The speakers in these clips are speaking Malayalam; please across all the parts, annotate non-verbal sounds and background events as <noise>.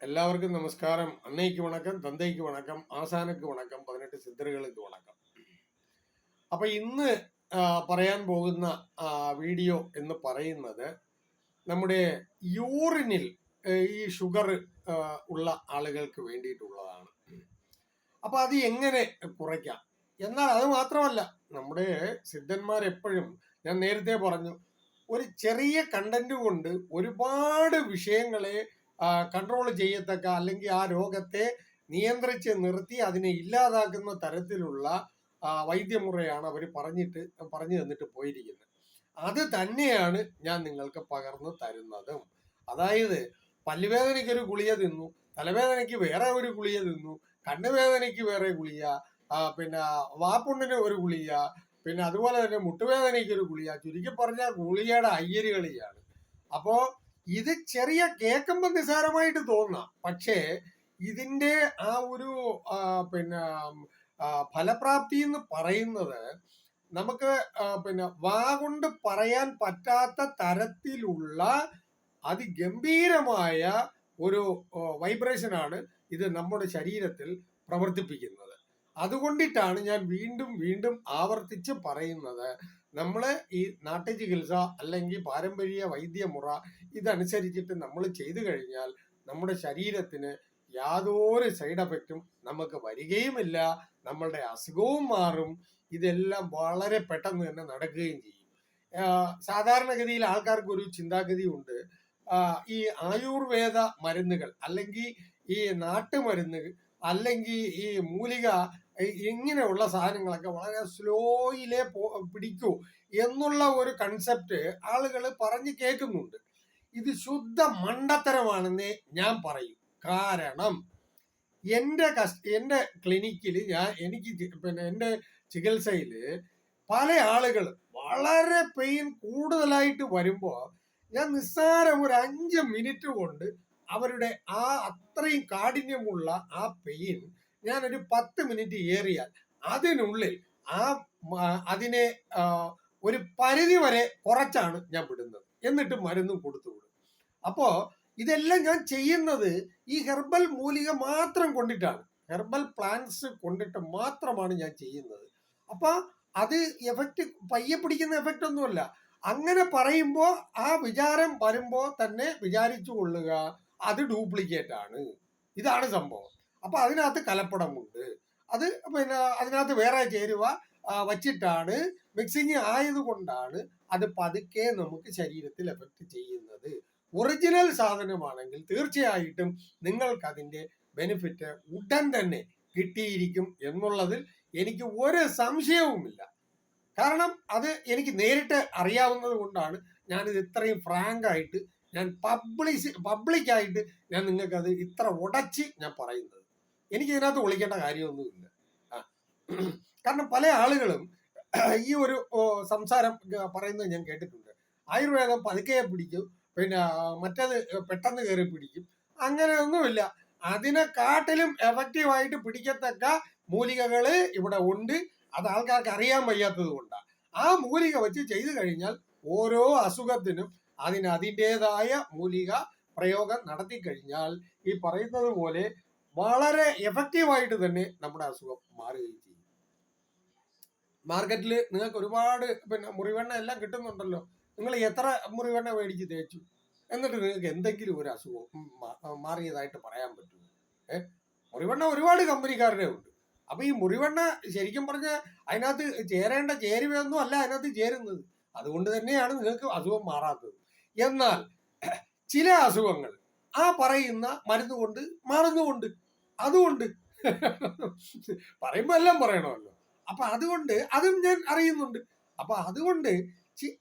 எல்லாருக்கும் நமஸ்காரம் அன்னைக்கு வணக்கம் தந்தைக்கு வணக்கம் ആശാനക്ക് വണക്കം പതിനെട്ട് സിദ്ധറുകൾക്ക് വണക്കം അപ്പൊ ഇന്ന് ആ, പറയാൻ പോകുന്ന ആ, വീഡിയോ എന്ന് പറയുന്നത് നമ്മുടെ യൂറിനിൽ ഏ, ഈ ഷുഗർ ആ, ഉള്ള ആളുകൾക്ക് വേണ്ടിയിട്ടുള്ളതാണ് അപ്പൊ അത് എങ്ങനെ കുറയ്ക്കാം എന്നാൽ അത് മാത്രമല്ല നമ്മുടെ സിദ്ധന്മാർ എപ്പോഴും ഞാൻ നേരത്തെ പറഞ്ഞു ഒരു ചെറിയ കണ്ടന്റ് കൊണ്ട് ഒരുപാട് വിഷയങ്ങളെ കൺട്രോൾ ചെയ്യത്തക്ക അല്ലെങ്കിൽ ആ രോഗത്തെ നിയന്ത്രിച്ച് നിർത്തി അതിനെ ഇല്ലാതാക്കുന്ന തരത്തിലുള്ള വൈദ്യമുറയാണ് അവർ പറഞ്ഞിട്ട് പറഞ്ഞു തന്നിട്ട് പോയിരിക്കുന്നത് അത് തന്നെയാണ് ഞാൻ നിങ്ങൾക്ക് പകർന്നു തരുന്നതും. അതായത് പല്ലുവേദനയ്ക്ക് ഒരു ഗുളിക തിന്നു തലവേദനയ്ക്ക് വേറെ ഒരു ഗുളിക തിന്നു കണ്ണുവേദനയ്ക്ക് വേറെ ഗുളിക പിന്നെ വാപ്പുണ്ണിന് ഒരു ഗുളിക പിന്നെ അതുപോലെ തന്നെ മുട്ടുവേദനയ്ക്ക് ഒരു ഗുളിക ചുരുക്കി പറഞ്ഞാൽ ഗുളികയുടെ അയ്യരുകളിയാണ്. അപ്പോ ഇത് ചെറിയ കേൾക്കുമ്പോൾ നിസാരമായിട്ട് തോന്നാം. പക്ഷേ ഇതിന്റെ ആ ഒരു പിന്നെ ഫലപ്രാപ്തി എന്ന് പറയുന്നത് നമുക്ക് പിന്നെ വാ കൊണ്ട് പറയാൻ പറ്റാത്ത തരത്തിലുള്ള അതിഗംഭീരമായ ഒരു വൈബ്രേഷൻ ആണ് ഇത് നമ്മുടെ ശരീരത്തിൽ പ്രവർത്തിപ്പിക്കുന്നത്. അതുകൊണ്ടിട്ടാണ് ഞാൻ വീണ്ടും വീണ്ടും ആവർത്തിച്ച് പറയുന്നത്. നമ്മൾ ഈ നാട്ടുചികിത്സ അല്ലെങ്കിൽ പാരമ്പര്യ വൈദ്യമുറ ഇതനുസരിച്ചിട്ട് നമ്മൾ ചെയ്തു കഴിഞ്ഞാൽ നമ്മുടെ ശരീരത്തിന് യാതൊരു സൈഡ് എഫക്റ്റും നമുക്ക് വരികയുമില്ല. നമ്മളുടെ അസുഖവും മാറും. ഇതെല്ലാം വളരെ പെട്ടെന്ന് തന്നെ നടക്കുകയും ചെയ്യും. സാധാരണഗതിയിൽ ആൾക്കാർക്ക് ഒരു ചിന്താഗതി ഉണ്ട്. ഈ ആയുർവേദ മരുന്നുകൾ അല്ലെങ്കിൽ ഈ നാട്ടുമരുന്ന് അല്ലെങ്കിൽ ഈ മൂലിക ഇങ്ങനെയുള്ള സാധനങ്ങളൊക്കെ വളരെ സ്ലോയിലേ പിടിക്കൂ എന്നുള്ള ഒരു കൺസെപ്റ്റ് ആളുകൾ പറഞ്ഞു കേൾക്കുന്നുണ്ട്. ഇത് ശുദ്ധ മണ്ടത്തരമാണെന്ന് ഞാൻ പറയും. കാരണം എന്റെ കസ്റ്റ് എന്റെ ക്ലിനിക്കിൽ ഞാൻ എനിക്ക് പിന്നെ എന്റെ ചികിത്സയിൽ പല ആളുകൾ വളരെ പെയിൻ കൂടുതലായിട്ട് വരുമ്പോൾ ഞാൻ നിസ്സാരം ഒരു അഞ്ച് മിനിറ്റ് കൊണ്ട് അവരുടെ ആ അത്രയും കാഠിന്യമുള്ള ആ പെയിൻ ഞാനൊരു പത്ത് മിനിറ്റ് ഏറിയാൽ അതിനുള്ളിൽ ആ അതിനെ ഒരു പരിധി വരെ കുറച്ചാണ് ഞാൻ വിടുന്നത്. എന്നിട്ട് മരുന്നും കൊടുത്തു വിടും. അപ്പോ ഇതെല്ലാം ഞാൻ ചെയ്യുന്നത് ഈ ഹെർബൽ മൂലിക മാത്രം കൊണ്ടിട്ടാണ്. ഹെർബൽ പ്ലാന്റ്സ് കൊണ്ടിട്ട് മാത്രമാണ് ഞാൻ ചെയ്യുന്നത്. അപ്പൊ അത് എഫക്റ്റ് പയ്യെ പിടിക്കുന്ന എഫക്റ്റ് ഒന്നുമല്ല. അങ്ങനെ പറയുമ്പോൾ ആ വിചാരം വരുമ്പോ തന്നെ വിചാരിച്ചു കൊള്ളുക അത് ഡ്യൂപ്ലിക്കേറ്റ് ആണ് ഇതാണ് സംഭവം. അപ്പൊ അതിനകത്ത് കലപ്പടമുണ്ട്. അത് പിന്നെ അതിനകത്ത് വേറെ ചേരുവ വച്ചിട്ടാണ്. മിക്സിങ് ആയതുകൊണ്ടാണ് അത് പതുക്കെ നമുക്ക് ശരീരത്തിൽ എഫക്റ്റ് ചെയ്യുന്നത്. ഒറിജിനൽ സാധനമാണെങ്കിൽ തീർച്ചയായിട്ടും നിങ്ങൾക്ക് അതിന്റെ ബെനിഫിറ്റ് ഉടൻ തന്നെ കിട്ടിയിരിക്കും എന്നുള്ളതിൽ എനിക്ക് ഒരു സംശയവുമില്ല. കാരണം അത് എനിക്ക് നേരിട്ട് അറിയാവുന്നത് കൊണ്ടാണ് ഞാനിത് ഇത്രയും ഫ്രാങ്ക് ആയിട്ട് ഞാൻ പബ്ലിഷ് പബ്ലിക്കായിട്ട് ഞാൻ നിങ്ങൾക്ക് അത് ഇത്ര ഉടച്ച് ഞാൻ പറയുന്നത്. എനിക്ക് ഇതിനകത്ത് ഒളിക്കേണ്ട കാര്യമൊന്നുമില്ല. കാരണം പല ആളുകളും ഈ ഒരു സംസാരം പറയുന്നത് ഞാൻ കേട്ടിട്ടുണ്ട്. ആയുർവേദം പതുക്കെ പിടിക്കും പിന്നെ മറ്റത് പെട്ടെന്ന് കയറി പിടിക്കും. അങ്ങനെയൊന്നുമില്ല. അതിനെക്കാട്ടിലും എഫക്റ്റീവായിട്ട് പിടിക്കത്തക്ക മൂലികകൾ ഇവിടെ ഉണ്ട്. അത് ആൾക്കാർക്ക് അറിയാൻ വയ്യാത്തത് കൊണ്ടാണ് ആ മൂലിക വെച്ച് ചെയ്തു കഴിഞ്ഞാൽ ഓരോ അസുഖത്തിനും അതിന് അതിന്റെതായ മൂലിക പ്രയോഗം നടത്തി കഴിഞ്ഞാൽ ഈ പറയുന്നത് പോലെ വളരെ എഫക്റ്റീവായിട്ട് തന്നെ നമ്മുടെ അസുഖം മാറുകയും ചെയ്യും. മാർക്കറ്റിൽ നിങ്ങൾക്ക് ഒരുപാട് പിന്നെ മുറിവെണ്ണ എല്ലാം കിട്ടുന്നുണ്ടല്ലോ. നിങ്ങൾ എത്ര മുറിവെണ്ണ മേടിച്ച് തേച്ചു? എന്നിട്ട് നിങ്ങൾക്ക് എന്തെങ്കിലും ഒരു അസുഖം മാറിയതായിട്ട് പറയാൻ പറ്റുമോ? ഏഹ് മുറിവെണ്ണ ഒരുപാട് കമ്പനിക്കാരുടെ ഉണ്ട്. അപ്പൊ ഈ മുറിവെണ്ണ ശരിക്കും പറഞ്ഞ അതിനകത്ത് ചേരേണ്ട ചേരുവയൊന്നും അല്ല അതിനകത്ത് ചേരുന്നത്. അതുകൊണ്ട് തന്നെയാണ് നിങ്ങൾക്ക് അസുഖം മാറാത്തത്. എന്നാൽ ചില അസുഖങ്ങൾ ആ പറയുന്ന മരുന്ന് കൊണ്ട് മാറുന്നുമുണ്ട്. അതുകൊണ്ട് <laughs> പറയുമ്പോ എല്ലാം പറയണമല്ലോ. അപ്പൊ അതുകൊണ്ട് അതും ഞാൻ അറിയുന്നുണ്ട്. അപ്പൊ അതുകൊണ്ട്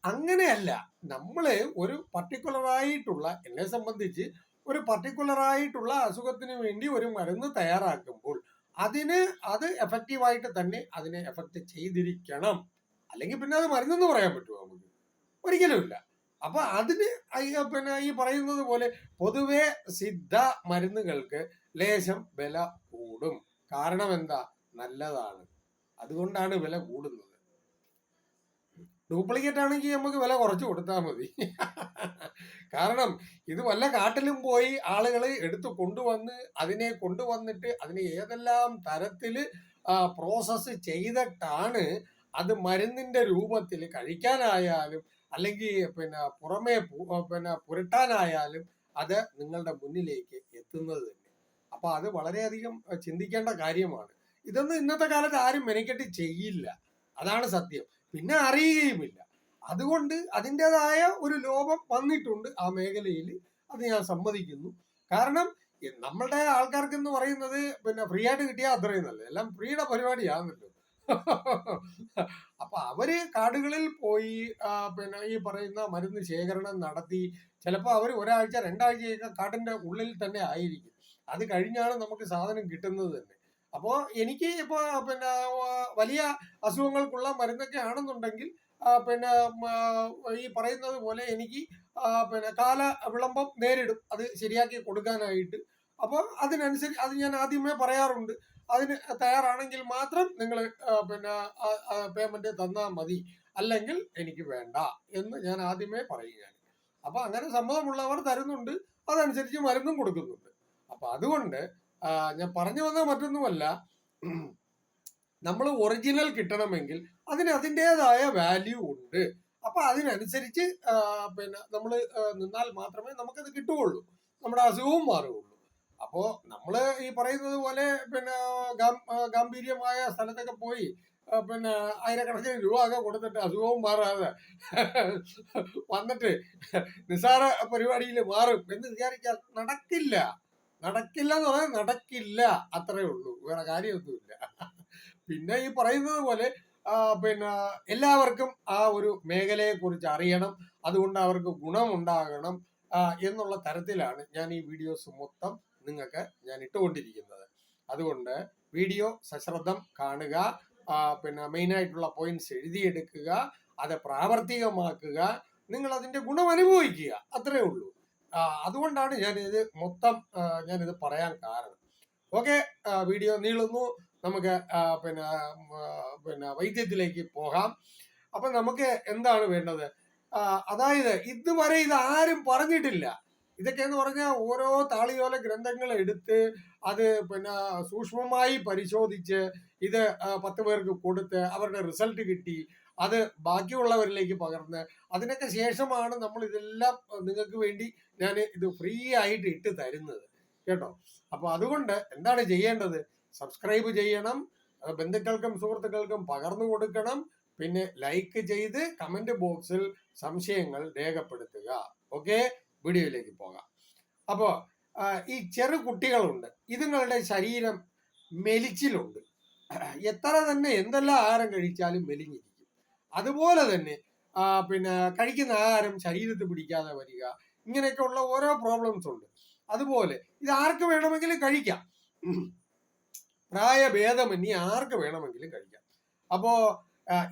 അങ്ങനെയല്ല. നമ്മൾ ഒരു പർട്ടിക്കുലറായിട്ടുള്ള എന്നെ സംബന്ധിച്ച് ഒരു പർട്ടിക്കുലറായിട്ടുള്ള അസുഖത്തിന് വേണ്ടി ഒരു മരുന്ന് തയ്യാറാക്കുമ്പോൾ അതിന് അത് എഫക്റ്റീവായിട്ട് തന്നെ അതിനെ എഫക്റ്റ് ചെയ്തിരിക്കണം. അല്ലെങ്കിൽ പിന്നെ അത് മരുന്നെന്ന് പറയാൻ പറ്റുമോ നമുക്ക്? ഒരിക്കലുമില്ല അപ്പൊ അതിന് പിന്നെ ഈ പറയുന്നത് പോലെ പൊതുവെ സിദ്ധ മരുന്നുകൾക്ക് ലേശം വില കൂടും. കാരണം എന്താ? നല്ലതാണ്. അതുകൊണ്ടാണ് വില കൂടുന്നത്. ഡ്യൂപ്ലിക്കേറ്റ് ആണെങ്കിൽ നമുക്ക് വില കുറച്ച് കൊടുത്താൽ മതി. കാരണം ഇത് വല്ല കാട്ടിലും പോയി ആളുകൾ എടുത്ത് കൊണ്ടുവന്ന് അതിനെ കൊണ്ടുവന്നിട്ട് അതിനെ ഏതെല്ലാം തരത്തിൽ പ്രോസസ്സ് ചെയ്തിട്ടാണ് അത് മരുന്നിന്റെ രൂപത്തിൽ കഴിക്കാനായാലും അല്ലെങ്കിൽ പിന്നെ പുറമേ പിന്നെ പുരട്ടാനായാലും അത് നിങ്ങളുടെ മുന്നിലേക്ക് എത്തുന്നത് തന്നെ അപ്പൊ അത് വളരെയധികം ചിന്തിക്കേണ്ട കാര്യമാണ്. ഇതൊന്നും ഇന്നത്തെ കാലത്ത് ആരും മെനക്കെട്ട് ചെയ്യില്ല. അതാണ് സത്യം. പിന്നെ അറിയുകയുമില്ല. അതുകൊണ്ട് അതിന്റെതായ ഒരു ലോപം വന്നിട്ടുണ്ട് ആ മേഖലയിൽ അത് ഞാൻ സമ്മതിക്കുന്നു. കാരണം നമ്മളുടെ ആൾക്കാർക്ക് എന്ന് പറയുന്നത് പിന്നെ ഫ്രീ ആയിട്ട് കിട്ടിയാൽ അത്രയും നല്ലത്. എല്ലാം ഫ്രീയുടെ പരിപാടിയാണല്ലോ. <laughs> അപ്പൊ അവർ കാടുകളിൽ പോയി പിന്നെ ഈ പറയുന്ന മരുന്ന് ശേഖരണം നടത്തി ചിലപ്പോൾ അവർ ഒരാഴ്ച രണ്ടാഴ്ചയൊക്കെ കാട്ടിന്റെ ഉള്ളിൽ തന്നെ ആയിരിക്കും. അത് കഴിഞ്ഞാണ് നമുക്ക് സാധനം കിട്ടുന്നത് തന്നെ. അപ്പോൾ എനിക്ക് ഇപ്പോൾ പിന്നെ വലിയ അസുഖങ്ങൾക്കുള്ള മരുന്നൊക്കെ ആണെന്നുണ്ടെങ്കിൽ പിന്നെ ഈ പറയുന്നത് പോലെ എനിക്ക് പിന്നെ കാല വിളംബം നേരിടും. അത് ശരിയാക്കി കൊടുക്കാനായിട്ട്. അപ്പോൾ അതിനനുസരിച്ച് അത് ഞാൻ ആദ്യമേ പറയാറുണ്ട്. അതിന് തയ്യാറാണെങ്കിൽ മാത്രം നിങ്ങൾ പിന്നെ പേയ്മെന്റ് തന്നാൽ മതി. അല്ലെങ്കിൽ എനിക്ക് വേണ്ട എന്ന് ഞാൻ ആദ്യമേ പറയുകയാണ്. അപ്പൊ അങ്ങനെ സമ്മതമുള്ളവർ തരുന്നുണ്ട്. അതനുസരിച്ച് മരുന്നും കൊടുക്കുന്നുണ്ട്. അപ്പൊ അതുകൊണ്ട് ഞാൻ പറഞ്ഞു വന്നത് മറ്റൊന്നുമല്ല. നമ്മൾ ഒറിജിനൽ കിട്ടണമെങ്കിൽ അതിന് അതിന്റെതായ വാല്യൂ ഉണ്ട്. അപ്പൊ അതിനനുസരിച്ച് പിന്നെ നമ്മൾ നിന്നാൽ മാത്രമേ നമുക്കത് കിട്ടുകയുള്ളൂ. നമ്മുടെ അസുഖവും മാറുകയുള്ളൂ. അപ്പോ നമ്മൾ ഈ പറയുന്നത് പോലെ പിന്നെ ഗാംഭീര്യമായ സ്ഥലത്തൊക്കെ പോയി പിന്നെ ആയിരക്കണക്കിന് രൂപ ഒക്കെ കൊടുത്തിട്ട് അസുഖവും മാറാതെ വന്നിട്ട് നിസാര പരിപാടിയിൽ മാറും എന്ന് വിചാരിച്ചാൽ നടക്കില്ല. നടക്കില്ല എന്ന് പറഞ്ഞാൽ നടക്കില്ല. അത്രേ ഉള്ളൂ. വേറെ കാര്യമൊന്നുമില്ല. പിന്നെ ഈ പറയുന്നത് പോലെ പിന്നെ എല്ലാവർക്കും ആ ഒരു മേഖലയെ കുറിച്ച് അറിയണം. അതുകൊണ്ട് അവർക്ക് ഗുണമുണ്ടാകണം എന്നുള്ള തരത്തിലാണ് ഞാൻ ഈ വീഡിയോസ് മൊത്തം നിങ്ങൾക്ക് ഞാൻ ഇട്ടുകൊണ്ടിരിക്കുന്നത്. അതുകൊണ്ട് വീഡിയോ സശ്രദ്ധം കാണുക പിന്നെ മെയിനായിട്ടുള്ള പോയിന്റ്സ് എഴുതിയെടുക്കുക അത് പ്രാവർത്തികമാക്കുക നിങ്ങൾ അതിന്റെ ഗുണം അനുഭവിക്കുക. അത്രേ ഉള്ളൂ. അതുകൊണ്ടാണ് ഞാൻ ഇത് മൊത്തം ഇത് പറയാൻ കാരണം. ഓക്കെ വീഡിയോ നീളുന്നു. നമുക്ക് പിന്നെ പിന്നെ വൈദ്യത്തിലേക്ക് പോകാം. അപ്പൊ നമുക്ക് എന്താണ് വേണ്ടത്? അതായത് ഇതുവരെ ഇത് ആരും പറഞ്ഞിട്ടില്ല. ഇതൊക്കെ എന്ന് പറഞ്ഞാൽ ഓരോ താളിയോല ഗ്രന്ഥങ്ങൾ എടുത്ത് അത് പിന്നെ സൂക്ഷ്മമായി പരിശോധിച്ച് ഇത് പത്ത് പേർക്ക് കൊടുത്ത് അവരുടെ റിസൾട്ട് കിട്ടി. അത് ബാക്കിയുള്ളവരിലേക്ക് പകർന്ന് അതിനൊക്കെ ശേഷമാണ് നമ്മൾ ഇതെല്ലാം നിങ്ങൾക്ക് വേണ്ടി ഞാൻ ഇത് ഫ്രീ ആയിട്ട് ഇട്ട് തരുന്നത്. കേട്ടോ? അപ്പൊ അതുകൊണ്ട് എന്താണ് ചെയ്യേണ്ടത്? സബ്സ്ക്രൈബ് ചെയ്യണം ബന്ധുക്കൾക്കും സുഹൃത്തുക്കൾക്കും പകർന്നു കൊടുക്കണം പിന്നെ ലൈക്ക് ചെയ്ത് കമന്റ് ബോക്സിൽ സംശയങ്ങൾ രേഖപ്പെടുത്തുക. ഓക്കെ? വീഡിയോയിലേക്ക് പോകാം. അപ്പോൾ ഈ ചെറു കുട്ടികളുണ്ട്. ഇതുങ്ങളുടെ ശരീരം മെലിച്ചിലുണ്ട്. എത്ര തന്നെ എന്തെല്ലാം ആഹാരം കഴിച്ചാലും മെലിഞ്ഞിരിക്കും. അതുപോലെ തന്നെ പിന്നെ കഴിക്കുന്ന ആഹാരം ശരീരത്തിൽ പിടിക്കാതെ വരിക ഇങ്ങനെയൊക്കെ ഉള്ള ഓരോ പ്രോബ്ലംസ് ഉണ്ട്. അതുപോലെ ഇത് ആർക്ക് വേണമെങ്കിലും കഴിക്കാം. പ്രായഭേദമന്യേ ആർക്ക് വേണമെങ്കിലും കഴിക്കാം. അപ്പോ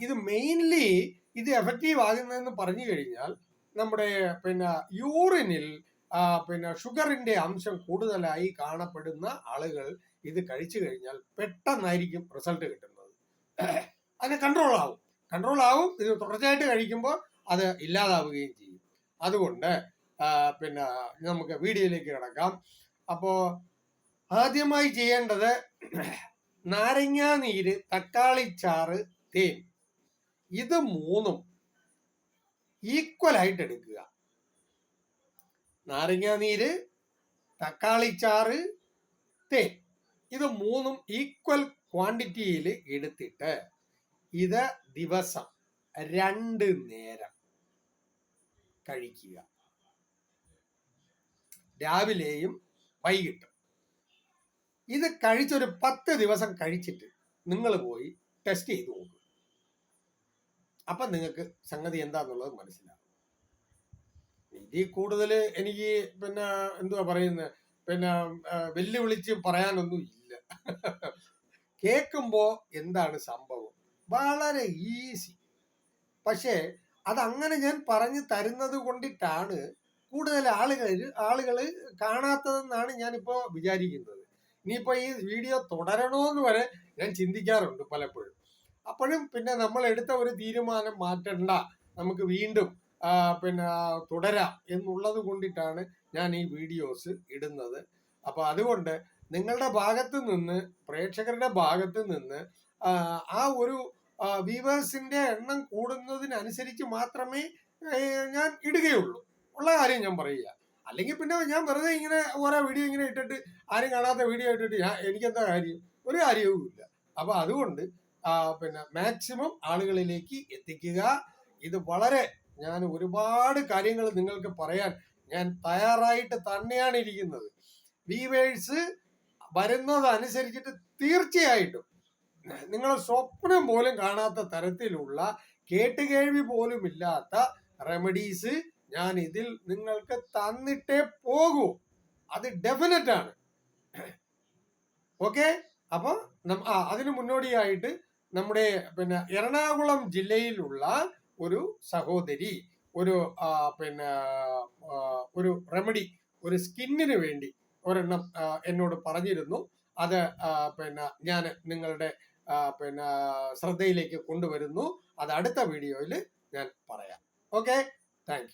ഇത് മെയിൻലി ഇത് എഫക്റ്റീവ് ആകുന്നതെന്ന് പറഞ്ഞു കഴിഞ്ഞാൽ നമ്മുടെ പിന്നെ യൂറിനിൽ പിന്നെ ഷുഗറിന്റെ അംശം കൂടുതലായി കാണപ്പെടുന്ന ആളുകൾ ഇത് കഴിച്ചു കഴിഞ്ഞാൽ പെട്ടെന്നായിരിക്കും റിസൾട്ട് കിട്ടുന്നത്. അതിന് കൺട്രോൾ ആവും. കൺട്രോൾ ആവും ഇത് തുടർച്ചയായിട്ട് കഴിക്കുമ്പോൾ അത് ഇല്ലാതാവുകയും ചെയ്യും. അതുകൊണ്ട് പിന്നെ നമുക്ക് വീഡിയോയിലേക്ക് കിടക്കാം. അപ്പോ ആദ്യമായി ചെയ്യേണ്ടത് നാരങ്ങാ നീര് തക്കാളിച്ചാറ് തേൻ. ഇത് മൂന്നും ഈക്വൽ ആയിട്ട് എടുക്കുക. നാരങ്ങാ നീര് തക്കാളിച്ചാറ് തേൻ. ഇത് മൂന്നും ഈക്വൽ ക്വാണ്ടിറ്റിയിൽ എടുത്തിട്ട് ഇത് ദിവസം രണ്ട് നേരം കഴിക്കുക. രാവിലെയും വൈകിട്ടും. ഇത് കഴിച്ചൊരു പത്ത് ദിവസം കഴിച്ചിട്ട് നിങ്ങൾ പോയി ടെസ്റ്റ് ചെയ്തു നോക്കുക അപ്പൊ നിങ്ങൾക്ക് സംഗതി എന്താന്നുള്ളത് മനസ്സിലാവും. ഇതിൽ കൂടുതൽ എനിക്ക് പിന്നെ എന്തുവാ പറയുന്നത് പിന്നെ വെല്ലുവിളിച്ച് പറയാനൊന്നും ഇല്ല കേൾക്കുമ്പോ എന്താണ് സംഭവം? വളരെ ഈസി പക്ഷേ അതങ്ങനെ ഞാൻ പറഞ്ഞു തരുന്നത് കൊണ്ടിട്ടാണ് കൂടുതൽ ആളുകൾ ആളുകൾ കാണാത്തതെന്നാണ് ഞാനിപ്പോൾ വിചാരിക്കുന്നത്. ഇനിയിപ്പോൾ ഈ വീഡിയോ തുടരണമെന്ന് വരെ ഞാൻ ചിന്തിക്കാറുണ്ട് പലപ്പോഴും. അപ്പോഴും പിന്നെ നമ്മൾ എടുത്ത ഒരു തീരുമാനം മാറ്റണ്ട. നമുക്ക് വീണ്ടും പിന്നെ തുടരാം എന്നുള്ളത് കൊണ്ടിട്ടാണ് ഞാൻ ഈ വീഡിയോസ് ഇടുന്നത്. അപ്പോൾ അതുകൊണ്ട് നിങ്ങളുടെ ഭാഗത്ത് നിന്ന് പ്രേക്ഷകരുടെ ഭാഗത്ത് നിന്ന് ആ, ഒരു വ്യൂവേഴ്സിന്റെ എണ്ണം കൂടുന്നതിനനുസരിച്ച് മാത്രമേ ഞാൻ ഇടുകയുള്ളൂ. ഉള്ള കാര്യം ഞാൻ പറയുക. അല്ലെങ്കിൽ പിന്നെ ഞാൻ വെറുതെ ഇങ്ങനെ ഓരോ വീഡിയോ ഇങ്ങനെ ഇട്ടിട്ട് ആരും കാണാത്ത വീഡിയോ ഇട്ടിട്ട് ഞാൻ എനിക്കെന്താ കാര്യം? ഒരു കാര്യവും ഇല്ല. അപ്പൊ അതുകൊണ്ട് പിന്നെ മാക്സിമം ആളുകളിലേക്ക് എത്തിക്കുക. ഇത് വളരെ ഞാൻ ഒരുപാട് കാര്യങ്ങൾ നിങ്ങൾക്ക് പറയാൻ ഞാൻ തയ്യാറായിട്ട് തന്നെയാണ് ഇരിക്കുന്നത്. വീവേഴ്സ് വരുന്നതനുസരിച്ചിട്ട് തീർച്ചയായിട്ടും നിങ്ങൾ സ്വപ്നം പോലും കാണാത്ത തരത്തിലുള്ള കേട്ടുകേൾവി പോലും ഇല്ലാത്ത റെമഡീസ് ഞാൻ ഇതിൽ നിങ്ങൾക്ക് തന്നിട്ടേ പോകൂ. അത് ഡെഫിനറ്റ് ആണ്. ഓക്കെ അപ്പൊ അതിനു മുന്നോടിയായിട്ട് നമ്മുടെ പിന്നെ എറണാകുളം ജില്ലയിലുള്ള ഒരു സഹോദരി ഒരു പിന്നെ ഒരു റെമഡി ഒരു സ്കിന്നിന് വേണ്ടി ഒരെണ്ണം എന്നോട് പറഞ്ഞിരുന്നു. അത് പിന്നെ ഞാൻ നിങ്ങളുടെ പിന്നെ ശ്രദ്ധയിലേക്ക് കൊണ്ടുവരുന്നു. അത് അടുത്ത വീഡിയോയിൽ ഞാൻ പറയാം. Okay thank